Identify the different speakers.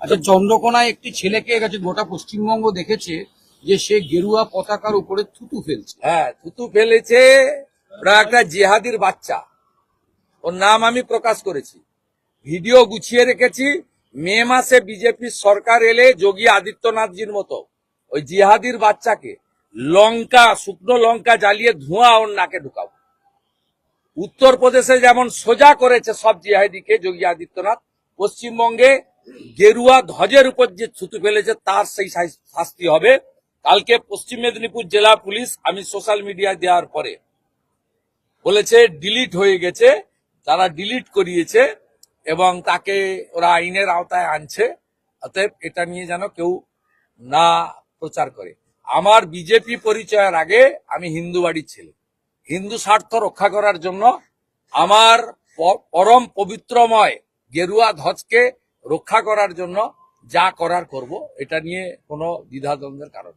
Speaker 1: আচ্ছা চন্দ্রকোনায় একটি ছেলেকে গেছে গোটা পশ্চিমবঙ্গ দেখেছে যে সে গেরুয়া পতাকার উপরে থুতু ফেলছে।
Speaker 2: হ্যাঁ থুতু ফেলেছে, ওরা একটা জেহাদির বাচ্চা। ওর নাম আমি প্রকাশ করেছি। ভিডিও গুছিয়ে রেখেছি। মে মাসে বিজেপির সরকার এলে যোগী আদিত্যনাথজির মতো ওই জিহাদির বাচ্চাকে লঙ্কা, শুকনো লঙ্কা জ্বালিয়ে ধোঁয়া ওর নাকে ঢুকাবো। উত্তরপ্রদেশে যেমন সোজা করেছে সব জিহাদিকে যোগী আদিত্যনাথ, পশ্চিমবঙ্গে গেরুয়া ধ্বজের উপর যে থুতু ফেলেছে, তার সেই শাস- শাস্তি হবে। কালকে পশ্চিম মেদিনীপুর জেলা পুলিশ, আমি সোশ্যাল মিডিয়ায় দেওয়ার পরে বলেছে ডিলিট হয়ে গেছে। তারা ডিলিট করিয়েছে এবং তাকে ওরা আইনের আওতায় আনছে, অতএব এটা নিয়ে যেন কেউ না প্রচার করে। আমার বিজেপি পরিচয়ের আগে আমি হিন্দু বাড়ির ছেলে। হিন্দু স্বার্থ রক্ষা করার জন্য আমার পরম পবিত্রময় গেরুয়া ধ্বজকে রক্ষা করার জন্য যা করার করব এটা নিয়ে কোনো দ্বিধাদ্বন্দ্বের কারণ।